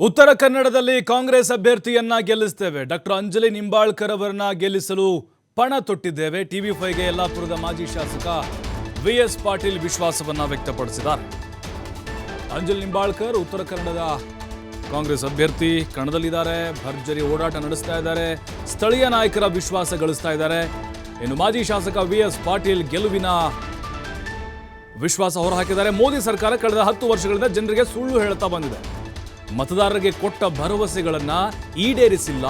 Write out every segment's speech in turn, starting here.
ಉತ್ತರ ಕನ್ನಡದಲ್ಲಿ ಕಾಂಗ್ರೆಸ್ ಅಭ್ಯರ್ಥಿಯನ್ನ ಗೆಲ್ಲಿಸ್ತೇವೆ. ಡಾಕ್ಟರ್ ಅಂಜಲಿ ನಿಂಬಾಳ್ಕರ್ ಅವರನ್ನ ಗೆಲ್ಲಿಸಲು ಪಣ ತೊಟ್ಟಿದ್ದೇವೆ. ಟಿವಿ ಫೈವ್ಗೆ ಯಲ್ಲಾಪುರದ ಮಾಜಿ ಶಾಸಕ ವಿ ಎಸ್ ಪಾಟೀಲ್ ವಿಶ್ವಾಸವನ್ನ ವ್ಯಕ್ತಪಡಿಸಿದ್ದಾರೆ. ಅಂಜಲಿ ನಿಂಬಾಳ್ಕರ್ ಉತ್ತರ ಕನ್ನಡದ ಕಾಂಗ್ರೆಸ್ ಅಭ್ಯರ್ಥಿ ಕಣದಲ್ಲಿದ್ದಾರೆ. ಭರ್ಜರಿ ಓಡಾಟ ನಡೆಸ್ತಾ ಇದ್ದಾರೆ. ಸ್ಥಳೀಯ ನಾಯಕರ ವಿಶ್ವಾಸ ಗಳಿಸ್ತಾ ಇದ್ದಾರೆ. ಇನ್ನು ಮಾಜಿ ಶಾಸಕ ವಿ ಎಸ್ ಪಾಟೀಲ್ ಗೆಲುವಿನ ವಿಶ್ವಾಸ ಹೊರಹಾಕಿದ್ದಾರೆ. ಮೋದಿ ಸರ್ಕಾರ ಕಳೆದ ಹತ್ತು ವರ್ಷಗಳಿಂದ ಜನರಿಗೆ ಸುಳ್ಳು ಹೇಳ್ತಾ ಬಂದಿದೆ. ಮತದಾರರಿಗೆ ಕೊಟ್ಟ ಭರವಸೆಗಳನ್ನ ಈಡೇರಿಸಿಲ್ಲ.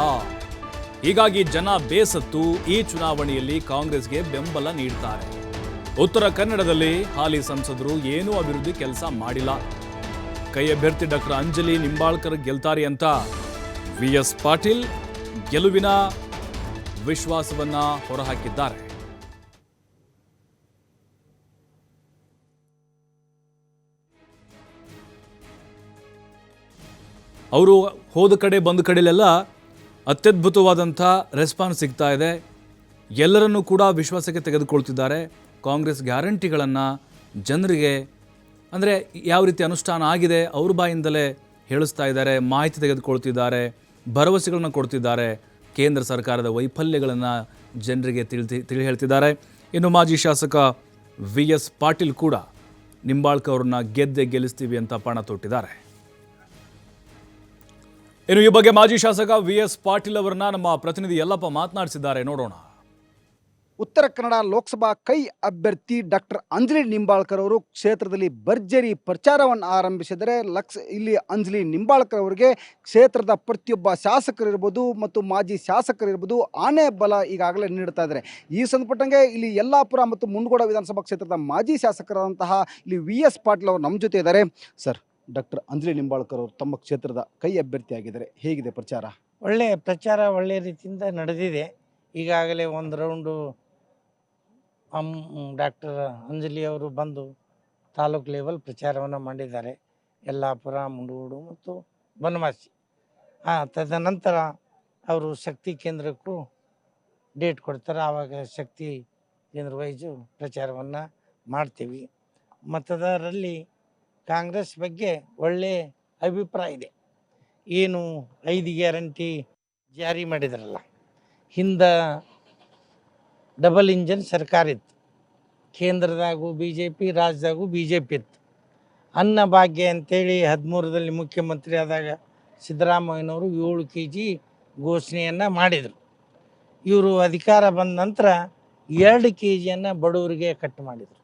ಹೀಗಾಗಿ ಜನ ಬೇಸತ್ತು ಈ ಚುನಾವಣೆಯಲ್ಲಿ ಕಾಂಗ್ರೆಸ್ಗೆ ಬೆಂಬಲ ನೀಡ್ತಾರೆ. ಉತ್ತರ ಕನ್ನಡದಲ್ಲಿ ಹಾಲಿ ಸಂಸದರು ಏನೂ ಅಭಿವೃದ್ಧಿ ಕೆಲಸ ಮಾಡಿಲ್ಲ. ಕೈ ಅಭ್ಯರ್ಥಿ ಡಾಕ್ಟರ್ ಅಂಜಲಿ ನಿಂಬಾಳ್ಕರ್ ಗೆಲ್ತಾರೆ ಅಂತ ವಿ ಎಸ್ ಪಾಟೀಲ್ ಗೆಲುವಿನ ವಿಶ್ವಾಸವನ್ನ ಹೊರಹಾಕಿದ್ದಾರೆ. ಅವರು ಹೋದ ಕಡೆ ಬಂದ ಕಡೆಯಲ್ಲೆಲ್ಲ ಅತ್ಯದ್ಭುತವಾದಂಥ ರೆಸ್ಪಾನ್ಸ್ ಸಿಗ್ತಾ ಇದೆ. ಎಲ್ಲರನ್ನೂ ಕೂಡ ವಿಶ್ವಾಸಕ್ಕೆ ತೆಗೆದುಕೊಳ್ತಿದ್ದಾರೆ. ಕಾಂಗ್ರೆಸ್ ಗ್ಯಾರಂಟಿಗಳನ್ನು ಜನರಿಗೆ ಅಂದರೆ ಯಾವ ರೀತಿ ಅನುಷ್ಠಾನ ಆಗಿದೆ ಅವ್ರ ಬಾಯಿಂದಲೇ ಹೇಳಿಸ್ತಾ ಇದ್ದಾರೆ, ಮಾಹಿತಿ ತೆಗೆದುಕೊಳ್ತಿದ್ದಾರೆ, ಭರವಸೆಗಳನ್ನು ಕೊಡ್ತಿದ್ದಾರೆ. ಕೇಂದ್ರ ಸರ್ಕಾರದ ವೈಫಲ್ಯಗಳನ್ನು ಜನರಿಗೆ ತಿಳಿ ತಿಳಿ ಹೇಳ್ತಿದ್ದಾರೆ ಇನ್ನು ಮಾಜಿ ಶಾಸಕ ವಿ ಎಸ್ ಪಾಟೀಲ್ ಕೂಡ ನಿಂಬಾಳ್ಕ ಅವ್ರನ್ನ ಗೆದ್ದೆ ಗೆಲ್ಲಿಸ್ತೀವಿ ಅಂತ ಪಣ ತೊಟ್ಟಿದ್ದಾರೆ. ಇನ್ನು ಈ ಬಗ್ಗೆ ಮಾಜಿ ಶಾಸಕ ವಿ ಎಸ್ ಪಾಟೀಲ್ ಅವರನ್ನ ನಮ್ಮ ಪ್ರತಿನಿಧಿ ಯಲ್ಲಪ್ಪ ಮಾತನಾಡಿಸಿದ್ದಾರೆ. ನೋಡೋಣ. ಉತ್ತರ ಕನ್ನಡ ಲೋಕಸಭಾ ಕೈ ಅಭ್ಯರ್ಥಿ ಡಾಕ್ಟರ್ ಅಂಜಲಿ ನಿಂಬಾಳ್ಕರ್ ಅವರು ಕ್ಷೇತ್ರದಲ್ಲಿ ಭರ್ಜರಿ ಪ್ರಚಾರವನ್ನು ಆರಂಭಿಸಿದರೆ ಲಕ್ಸ್ ಇಲ್ಲಿ ಅಂಜಲಿ ನಿಂಬಾಳ್ಕರ್ ಅವರಿಗೆ ಕ್ಷೇತ್ರದ ಪ್ರತಿಯೊಬ್ಬ ಶಾಸಕರಿರ್ಬೋದು ಮತ್ತು ಮಾಜಿ ಶಾಸಕರಿರ್ಬೋದು ಆನೆ ಬಲ ಈಗಾಗಲೇ ನೀಡ್ತಾ ಇದ್ದಾರೆ. ಈ ಸಂದರ್ಭಟ್ಟಂಗೆ ಇಲ್ಲಿ ಯಲ್ಲಾಪುರ ಮತ್ತು ಮುಂಡಗೋಡ ವಿಧಾನಸಭಾ ಕ್ಷೇತ್ರದ ಮಾಜಿ ಶಾಸಕರಾದಂತಹ ಇಲ್ಲಿ ವಿ ಎಸ್ ಪಾಟೀಲ್ ಅವರು ನಮ್ಮ ಜೊತೆ ಇದ್ದಾರೆ. ಸರ್ ಡಾಕ್ಟರ್ ಅಂಜಲಿ ನಿಂಬಾಳ್ಕರ್ ಅವರು ತಮ್ಮ ಕ್ಷೇತ್ರದ ಕೈ ಅಭ್ಯರ್ಥಿಯಾಗಿದ್ದಾರೆ. ಹೇಗಿದೆ ಪ್ರಚಾರ? ಒಳ್ಳೆಯ ಪ್ರಚಾರ ಒಳ್ಳೆಯ ರೀತಿಯಿಂದ ನಡೆದಿದೆ. ಈಗಾಗಲೇ ಒಂದು ರೌಂಡು ಅಮ್ ಡಾಕ್ಟರ್ ಅಂಜಲಿ ಅವರು ಬಂದು ತಾಲೂಕು ಲೆವೆಲ್ ಪ್ರಚಾರವನ್ನು ಮಾಡಿದ್ದಾರೆ. ಯಲ್ಲಾಪುರ ಮುಂಡೂಡು ಮತ್ತು ಬನವಾಸಿ. ಹಾಂ ತದನಂತರ ಅವರು ಶಕ್ತಿ ಕೇಂದ್ರಕ್ಕೂ ಡೇಟ್ ಕೊಡ್ತಾರೆ. ಆವಾಗ ಶಕ್ತಿ ಕೇಂದ್ರ ವೈಸು ಪ್ರಚಾರವನ್ನು ಮಾಡ್ತೀವಿ. ಮತದಾರರಲ್ಲಿ ಕಾಂಗ್ರೆಸ್ ಬಗ್ಗೆ ಒಳ್ಳೆ ಅಭಿಪ್ರಾಯ ಇದೆ. ಏನು ಐದು ಗ್ಯಾರಂಟಿ ಜಾರಿ ಮಾಡಿದ್ರಲ್ಲ. ಹಿಂದೆ ಡಬಲ್ ಇಂಜನ್ ಸರ್ಕಾರ ಇತ್ತು. ಕೇಂದ್ರದಾಗೂ ಬಿ ಜೆ ಪಿ ರಾಜ್ಯದಾಗೂ ಬಿ ಜೆ ಪಿ ಇತ್ತು ಅನ್ನಭಾಗ್ಯ ಅಂತೇಳಿ ಹದಿಮೂರರಲ್ಲಿ ಮುಖ್ಯಮಂತ್ರಿ ಆದಾಗ ಸಿದ್ದರಾಮಯ್ಯನವರು ಏಳು ಕೆ ಜಿ ಘೋಷಣೆಯನ್ನು ಮಾಡಿದರು. ಇವರು ಅಧಿಕಾರ ಬಂದ ನಂತರ ಎರಡು ಕೆ ಜಿಯನ್ನು ಬಡವರಿಗೆ ಕಟ್ ಮಾಡಿದರು.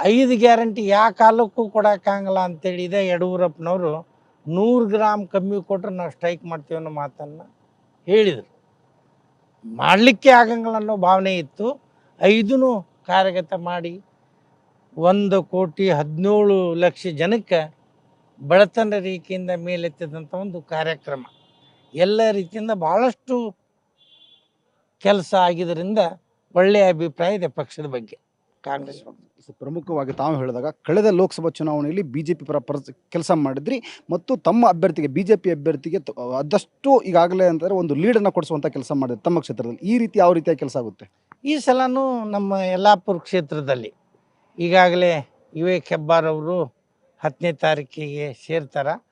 ಐದು ಗ್ಯಾರಂಟಿ ಯಾವ ಕಾಲಕ್ಕೂ ಕೊಡೋಕ್ಕಾಗಲ್ಲ ಅಂತೇಳಿದೆ ಯಡಿಯೂರಪ್ಪನವರು. ನೂರು ಗ್ರಾಮ್ ಕಮ್ಮಿ ಕೊಟ್ಟರೆ ನಾವು ಸ್ಟ್ರೈಕ್ ಮಾಡ್ತೀವಿ ಅನ್ನೋ ಮಾತನ್ನು ಹೇಳಿದರು. ಮಾಡಲಿಕ್ಕೆ ಆಗಂಗಿಲ್ಲ ಅನ್ನೋ ಭಾವನೆ ಇತ್ತು. ಐದೂ ಕಾರ್ಯಗತ ಮಾಡಿ ಒಂದು ಕೋಟಿ ಹದಿನೇಳು ಲಕ್ಷ ಜನಕ್ಕೆ ಬಡತನ ರೇಖೆಯಿಂದ ಮೇಲೆತ್ತಿದಂಥ ಒಂದು ಕಾರ್ಯಕ್ರಮ. ಎಲ್ಲ ರೀತಿಯಿಂದ ಭಾಳಷ್ಟು ಕೆಲಸ ಆಗಿದ್ದರಿಂದ ಒಳ್ಳೆಯ ಅಭಿಪ್ರಾಯ ಇದೆ ಪಕ್ಷದ ಬಗ್ಗೆ. ಕಾಂಗ್ರೆಸ್ ಪ್ರಮುಖವಾಗಿ ತಾವು ಹೇಳಿದಾಗ ಕಳೆದ ಲೋಕಸಭಾ ಚುನಾವಣೆಯಲ್ಲಿ ಬಿ ಜೆ ಪಿ ಪರ ಪರ ಕೆಲಸ ಮಾಡಿದ್ರಿ ಮತ್ತು ತಮ್ಮ ಅಭ್ಯರ್ಥಿಗೆ ಬಿ ಜೆ ಪಿ ಅಭ್ಯರ್ಥಿಗೆ ತ- ಆದಷ್ಟು ಈಗಾಗಲೇ ಅಂತಂದ್ರೆ ಒಂದು ಲೀಡನ್ನು ಕೊಡಿಸುವಂಥ ಕೆಲಸ ಮಾಡಿದ್ರು ತಮ್ಮ ಕ್ಷೇತ್ರದಲ್ಲಿ. ಈ ರೀತಿ ಯಾವ ರೀತಿಯ ಕೆಲಸ ಆಗುತ್ತೆ? ಈ ಸಲನೂ ನಮ್ಮ ಯಲ್ಲಾಪುರ ಕ್ಷೇತ್ರದಲ್ಲಿ. ಈಗಾಗಲೇ ವಿವೇಕ್ ಹೆಬ್ಬಾರ್ ಅವರು ಹತ್ತನೇ ತಾರೀಕಿಗೆ ಸೇರ್ತಾರೆ.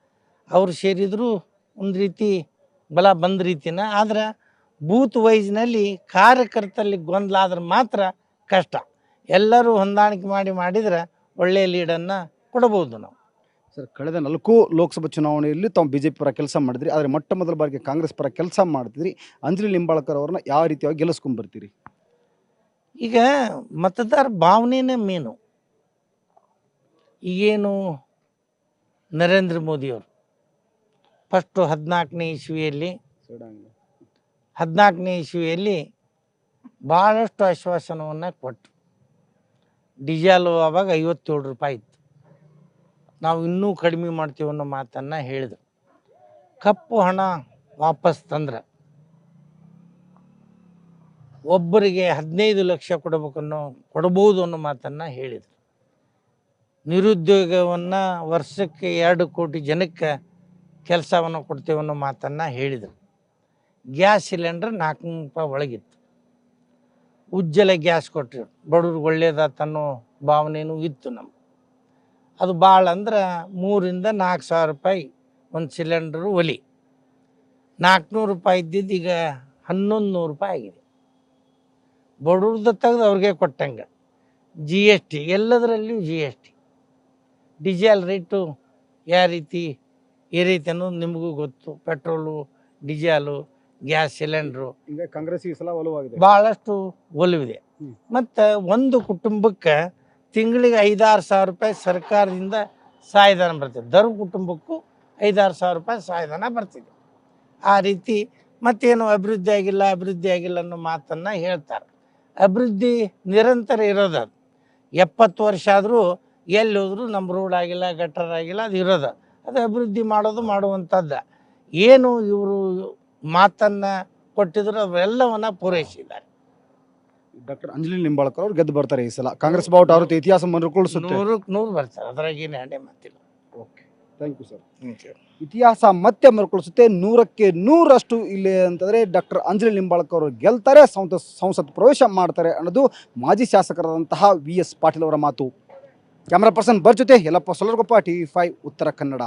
ಅವರು ಸೇರಿದರೂ ಒಂದು ರೀತಿ ಬಲ ಬಂದ ರೀತಿನ. ಆದ್ರೆ ಬೂತ್ ವೈಸ್ನಲ್ಲಿ ಕಾರ್ಯಕರ್ತರಲ್ಲಿ ಗೊಂದಲ ಆದ್ರೆ ಮಾತ್ರ ಕಷ್ಟ. ಎಲ್ಲರೂ ಹೊಂದಾಣಿಕೆ ಮಾಡಿ ಮಾಡಿದ್ರೆ ಒಳ್ಳೆಯ ಲೀಡನ್ನು ಕೊಡಬಹುದು ನಾವು. ಸರ್ ಕಳೆದ ನಾಲ್ಕು ಲೋಕಸಭಾ ಚುನಾವಣೆಯಲ್ಲಿ ತಾವು ಬಿ ಜೆ ಪಿ ಪರ ಕೆಲಸ ಮಾಡಿದ್ರಿ ಆದರೆ ಮೊಟ್ಟ ಮೊದಲ ಬಾರಿಗೆ ಕಾಂಗ್ರೆಸ್ ಪರ ಕೆಲಸ ಮಾಡ್ತಿದ್ರಿ. ಅಂಜಲಿ ನಿಂಬಾಳ್ಕರ್ ಅವ್ರನ್ನ ಯಾವ ರೀತಿಯಾಗಿ ಗೆಲ್ಲಿಸ್ಕೊಂಡ್ಬರ್ತೀರಿ ಈಗ ಮತದಾರ ಭಾವನೆನೇ ಮೇನು. ಈಗೇನು ನರೇಂದ್ರ ಮೋದಿಯವರು ಫಸ್ಟು ಹದಿನಾಲ್ಕನೇ ಇಸ್ವಿಯಲ್ಲಿ ಹದಿನಾಲ್ಕನೇ ಇಸ್ವಿಯಲ್ಲಿ ಭಾಳಷ್ಟು ಆಶ್ವಾಸನವನ್ನು ಕೊಟ್ಟರು ಡಿಜಾಲು ಆವಾಗ ಐವತ್ತೇಳು ರೂಪಾಯಿ ಇತ್ತು. ನಾವು ಇನ್ನೂ ಕಡಿಮೆ ಮಾಡ್ತೀವಿ ಅನ್ನೋ ಮಾತನ್ನು ಹೇಳಿದ್ರು. ಕಪ್ಪು ಹಣ ವಾಪಸ್ ತಂದ್ರೆ ಒಬ್ಬರಿಗೆ ಹದಿನೈದು ಲಕ್ಷ ಕೊಡಬೇಕನ್ನೋ ಕೊಡಬಹುದು ಅನ್ನೋ ಮಾತನ್ನು ಹೇಳಿದರು. ನಿರುದ್ಯೋಗವನ್ನು ವರ್ಷಕ್ಕೆ ಎರಡು ಕೋಟಿ ಜನಕ್ಕೆ ಕೆಲಸವನ್ನು ಕೊಡ್ತೇವೆ ಅನ್ನೋ ಮಾತನ್ನು ಹೇಳಿದರು. ಗ್ಯಾಸ್ ಸಿಲಿಂಡರ್ ನಾಲ್ಕು ರೂಪಾಯಿ ಒಳಗಿತ್ತು. ಉಜ್ಜಲ ಗ್ಯಾಸ್ ಕೊಟ್ಟರು ಬಡವ್ರಿಗೆ ಒಳ್ಳೇದಾತ ಅನ್ನೋ ಭಾವನೆಯೂ ಇತ್ತು ನಮ್ಗೆ. ಅದು ಭಾಳ ಅಂದ್ರೆ ಮೂರಿಂದ ನಾಲ್ಕು ಸಾವಿರ ರೂಪಾಯಿ ಒಂದು ಸಿಲಿಂಡ್ರು ಒಲಿ. ನಾಲ್ಕುನೂರು ರೂಪಾಯಿ ಇದ್ದಿದ್ದು ಈಗ ಹನ್ನೊಂದು ನೂರು ರೂಪಾಯಿ ಆಗಿದೆ. ಬಡವ್ರದ್ದು ತೆಗೆದು ಅವ್ರಿಗೆ ಕೊಟ್ಟಂಗೆ. G S T ಎಲ್ಲದರಲ್ಲಿಯೂ G S T diesel rate ಯಾವ ರೀತಿ, ಈ ರೀತಿ ಅನ್ನೋದು ನಿಮಗೂ ಗೊತ್ತು. Petrol diesel gas cylinder. ಈಗ ಕಾಂಗ್ರೆಸ್ ಈ ಸಲ ಒಲವಾಗಿದೆ. ಬಹಳಷ್ಟು ಒಲವಿದೆ. ಮತ್ತು ಒಂದು ಕುಟುಂಬಕ್ಕೆ ತಿಂಗಳಿಗೆ ಐದಾರು ಸಾವಿರ ರೂಪಾಯಿ ಸರ್ಕಾರದಿಂದ ಸಹಾಯಧನ ಬರ್ತಿದೆ. ದರ್ ಕುಟುಂಬಕ್ಕೂ ಐದಾರು ಸಾವಿರ ರೂಪಾಯಿ ಸಹಾಯಧನ ಬರ್ತಿದೆ. ಆ ರೀತಿ ಮತ್ತೇನು ಅಭಿವೃದ್ಧಿ ಆಗಿಲ್ಲ ಅಭಿವೃದ್ಧಿ ಆಗಿಲ್ಲ ಅನ್ನೋ ಮಾತನ್ನು ಹೇಳ್ತಾರೆ. ಅಭಿವೃದ್ಧಿ ನಿರಂತರ ಇರೋದು ಎಪ್ಪತ್ತು ವರ್ಷ ಆದರೂ ಎಲ್ಲಿ ಹೋದ್ರೂ ನಮ್ಮ ರೋಡ್ ಆಗಿಲ್ಲ ಗಟ್ಟರ್ ಆಗಿಲ್ಲ ಅದು ಇರೋದು. ಅದು ಅಭಿವೃದ್ಧಿ ಮಾಡೋದು ಮಾಡುವಂಥದ್ದು. ಏನು ಇವರು ಮಾತನ್ನು ಕೊಟ್ಟಿದ್ರು ಅವೆಲ್ಲವನ್ನ ಪೂರೈಸಿದ್ದಾರೆ. ಡಾಕ್ಟರ್ ಅಂಜಲಿ ನಿಂಬಾಳ್ಕರ್ ಅವ್ರು ಗೆದ್ದು ಬರ್ತಾರೆ ಈ ಸಲ. ಕಾಂಗ್ರೆಸ್ ಬಾವುಟ ಅವ್ರ ಇತಿಹಾಸ ಮರುಕಳಿಸುತ್ತೆ ನೂರಕ್ಕೆ ನೂರು ಬರ್ತಾರೆ. ಅದ್ರಾಗ ಏನು ಮಾತಿಲ್ಲ. ಓಕೆ. ಥ್ಯಾಂಕ್ ಯು ಸರ್ ಇತಿಹಾಸ ಮತ್ತೆ ಮರುಕಳಿಸುತ್ತೆ ನೂರಕ್ಕೆ ನೂರಷ್ಟು ಇಲ್ಲಿ ಅಂತಂದ್ರೆ ಡಾಕ್ಟರ್ ಅಂಜಲಿ ನಿಂಬಾಳ್ಕರ್ ಅವರು ಗೆಲ್ತಾರೆ ಸಂಸತ್ ಸಂಸತ್ ಪ್ರವೇಶ ಮಾಡ್ತಾರೆ ಅನ್ನೋದು ಮಾಜಿ ಶಾಸಕರಾದಂತಹ ವಿ ಎಸ್ ಪಾಟೀಲ್ ಅವರ ಮಾತು. ಕ್ಯಾಮರಾ ಪರ್ಸನ್ ಬರ್ ಜೊತೆ Yallappa Solargoppa T V five Uttara Kannada.